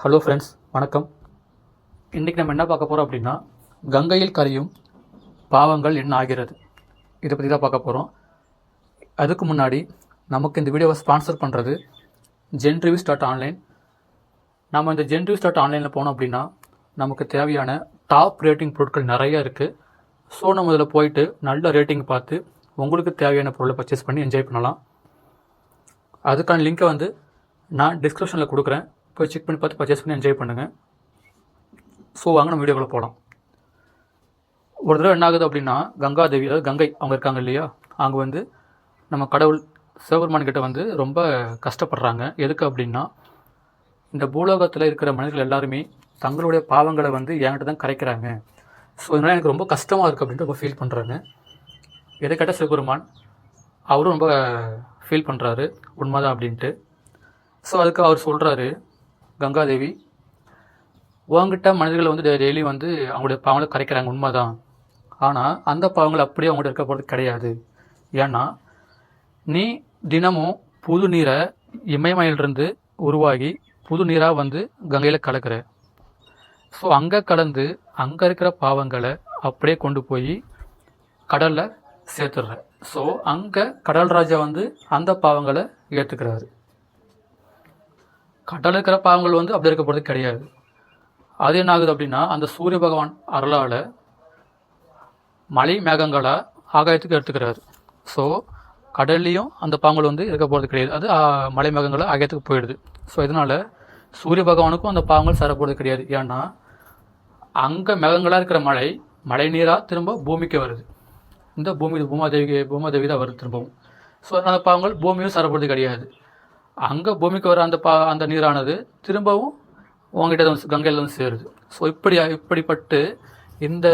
Hello friends வணக்கம். இன்றைக்கி நம்ம என்ன பார்க்க போகிறோம் அப்படின்னா கங்கையில் கரையும் பாவங்கள் என்ன ஆகிறது? இதை பற்றி தான் பார்க்க போகிறோம் அதுக்கு முன்னாடி நமக்கு இந்த வீடியோவை ஸ்பான்சர் பண்ணுறது ஜென் ரிவ்யூஸ் டாட் ஆன்லைன் நம்ம இந்த ஜென் ரிவ்யூஸ் டாட் ஆன்லைனில் போனோம் அப்படின்னா நமக்கு தேவையான டாப் ரேட்டிங் பொருட்கள் நிறையா இருக்குது ஸோ நம்ம இதில் போயிட்டு நல்ல ரேட்டிங் பார்த்து உங்களுக்கு தேவையான பொருளை பர்ச்சேஸ் பண்ணி என்ஜாய் பண்ணலாம். அதுக்கான லிங்க்கை வந்து நான் டிஸ்கிரிப்ஷனில் கொடுக்குறேன். போய் செக் பண்ணி பார்த்து பர்ச்சேஸ் பண்ணி என்ஜாய் பண்ணுங்கள் ஸோ வாங்க நம்ம வீடியோக்குள்ளே போகலாம் ஒரு தடவை என்ன ஆகுது அப்படின்னா கங்காதேவி அதாவது கங்கை அவங்க இருக்காங்க இல்லையா? அங்கே வந்து நம்ம கடவுள் சிவபெருமான் கிட்ட வந்து ரொம்ப கஷ்டப்படுறாங்க. எதுக்கு அப்படின்னா இந்த பூலோகத்தில் இருக்கிற மனிதர்கள் எல்லாருமே தங்களுடைய பாவங்களை வந்து என்கிட்ட தான் கரைக்கிறாங்க. ஸோ இதனால் எனக்கு ரொம்ப கஷ்டமாக இருக்குது அப்படின்ட்டு ரொம்ப ஃபீல் பண்ணுறாங்க எதை கேட்டால் சிவபெருமான் அவரும் ரொம்ப ஃபீல் பண்ணுறாரு உண்மைதான் அப்படின்ட்டு. ஸோ அதுக்கு அவர் சொல்கிறாரு கங்காதேவி. உங்ககிட்ட மனிதர்களை வந்து டெய்லி வந்து அவங்களுடைய பாவங்களை கரைக்கிறாங்க. உண்மைதான். ஆனால் அந்த பாவங்கள் அப்படியே அவங்கள்ட்ட இருக்க போகிறது கிடையாது. ஏன்னா நீ தினமும் புது நீரை இமயமயிலிருந்து உருவாகி புது நீராக வந்து கங்கையில் கலக்கிற. ஸோ அங்கே கலந்து அங்கே இருக்கிற பாவங்களை அப்படியே கொண்டு போய் கடலில் சேர்த்துடுற. ஸோ அங்கே கடல் ராஜா வந்து அந்த பாவங்களை ஏற்றுக்கிறாரு கடல் இருக்கிற பாவங்கள் வந்து அப்படி இருக்க போகிறது கிடையாது. அது என்ன ஆகுது அப்படின்னா அந்த சூரிய பகவான் அருளால் மலை மேகங்களை ஆகாயத்துக்கு எடுத்துக்கிறாரு. ஸோ கடல்லையும் அந்த பாம்புகள் வந்து இருக்க போகிறது கிடையாது. அது மலை மேகங்களை ஆகாயத்துக்கு போயிடுது. ஸோ இதனால் சூரிய பகவானுக்கும் அந்த பாவங்கள் சரப்போகிறது கிடையாது. ஏன்னா அங்கே மேகங்களாக இருக்கிற மழை மழை நீராக திரும்ப பூமிக்கு வருது. இந்த பூமி பூமாதேவிக்கு பூமாதேவி தான் வருது திரும்பவும். ஸோ அந்த பாவங்கள் பூமியும் சேரப்படுறது கிடையாது. அங்கே பூமிக்கு வர அந்த பா அந்த நீரானது திரும்பவும் உங்ககிட்ட தான் வந்து கங்கையில் வந்து சேருது. ஸோ இப்படி இப்படிப்பட்டு இந்த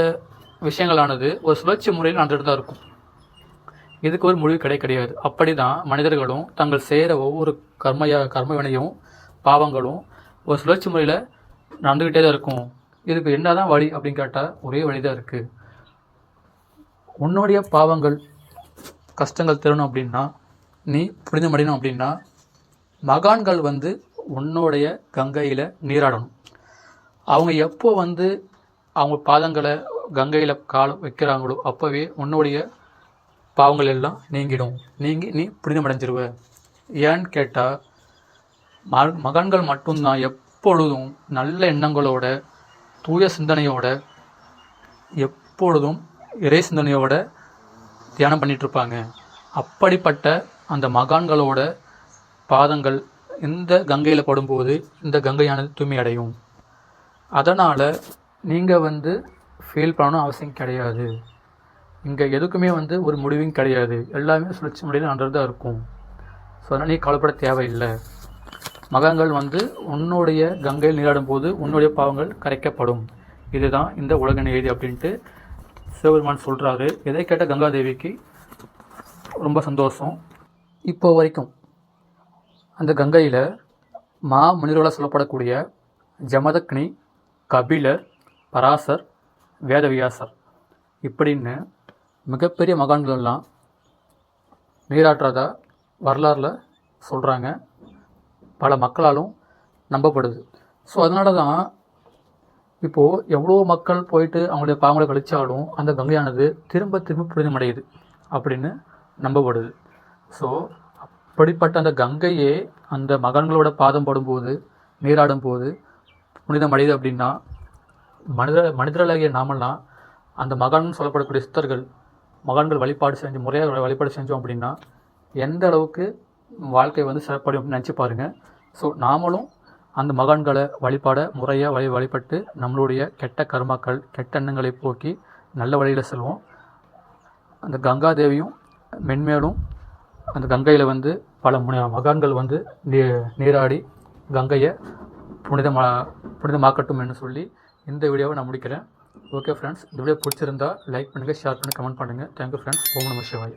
விஷயங்களானது ஒரு சுழற்சி முறையில் நடந்துட்டு தான் இருக்கும். இதுக்கு ஒரு முடிவு கிடை கிடையாது. அப்படி தான் மனிதர்களும் தங்கள் செய்கிற ஒவ்வொரு கர்மைய கர்மவினையும் பாவங்களும் ஒரு சுழற்சி முறையில் நடந்துக்கிட்டே தான் இருக்கும். இதுக்கு என்னதான் வழி அப்படின்னு கேட்டால் ஒரே வழி தான் இருக்குது உன்னுடைய பாவங்கள் கஷ்டங்கள் தரணும் அப்படின்னா நீ புனிதமடையணும் அப்படின்னா மகான்கள் வந்து உன்னுடைய கங்கையில் நீராடணும். அவங்க எப்போ வந்து அவங்க பாதங்களை கங்கையில் காலம் வைக்கிறாங்களோ அப்போவே உன்னுடைய பாவங்கள் எல்லாம் நீங்கிடும். நீங்கி நீ புனிதமடைஞ்சிருவ. ஏன்னு கேட்டால் ம மகான்கள் மட்டும்தான் எப்பொழுதும் நல்ல எண்ணங்களோட தூய சிந்தனையோட எப்பொழுதும் இறை சிந்தனையோட தியானம் பண்ணிகிட்ருப்பாங்க அப்படிப்பட்ட அந்த மகான்களோட பாதங்கள் இந்த கங்கையில் படும்போது இந்த கங்கையானது தூய்மை அடையும் அதனால் நீங்கள் வந்து ஃபீல் பண்ணணும் அவசியம் கிடையாது. இங்கே எதுக்குமே வந்து ஒரு முடிவும் கிடையாது. எல்லாமே சுழற்சி முறையில் நடந்து தான் இருக்கும். ஸோ அதனால் நீ கவலைப்பட தேவையில்லை. மகங்கள் வந்து உன்னுடைய கங்கையில் நீராடும் போது உன்னுடைய பாவங்கள் கரைக்கப்படும். இதுதான் இந்த உலக நீதி அப்படின்ட்டு சிவபெருமான் சொல்கிறாரு இதை கேட்ட கங்காதேவிக்கு ரொம்ப சந்தோஷம். இப்போ வரைக்கும் அந்த கங்கையில் மா முனிவர்களாக சொல்லப்படக்கூடிய ஜமதக்னி கபிலர் பராசர் வேதவியாசர் இப்படின்னு மிகப்பெரிய மகான்கள் எல்லாம் வரலாறில் சொல்கிறாங்க பல மக்களாலும் நம்பப்படுது. ஸோ அதனால தான் இப்போது எவ்வளோ மக்கள் போயிட்டு அவங்களுடைய பாவங்களை கழித்தாலும் அந்த கங்கையானது திரும்ப திரும்ப புனிதமடையுது அப்படின்னு நம்பப்படுது. ஸோ அப்படிப்பட்ட அந்த கங்கையே அந்த மகன்களோட பாதம் படும்போது நீராடும் போது புனிதமடையுது அப்படின்னா மனித மனிதர்களாகிய நாமெல்லாம் அந்த மகன் சொல்லப்படக்கூடிய சித்தர்கள் மகன்கள் வழிபாடு செஞ்சு முறையாக வழிபாடு செஞ்சோம் அப்படின்னா எந்த அளவுக்கு வாழ்க்கை வந்து சிறப்படும் அப்படின்னு நினச்சி பாருங்கள் ஸோ நாமளும் அந்த மகான்களை வழிபாட முறையாக வழி வழிபட்டு நம்மளுடைய கெட்ட கர்மாக்கள் கெட்ட எண்ணங்களை போக்கி நல்ல வழியில் செல்வோம். அந்த கங்காதேவியும் மென்மேலும் அந்த கங்கையில் வந்து பல முன மகான்கள் வந்து நீ நீராடி கங்கையை புனிதமா புனிதமாக்கட்டும் என்று சொல்லி இந்த வீடியோவை நான் முடிக்கிறேன். ஓகே ஃப்ரெண்ட்ஸ் இந்த வீடியோ பிடிச்சிருந்தா லைக் பண்ணுங்கள் ஷேர் பண்ணுங்கள் கமெண்ட் பண்ணுங்கள் தேங்க்யூ ஃப்ரெண்ட்ஸ் ஓம் நம சிவாய்.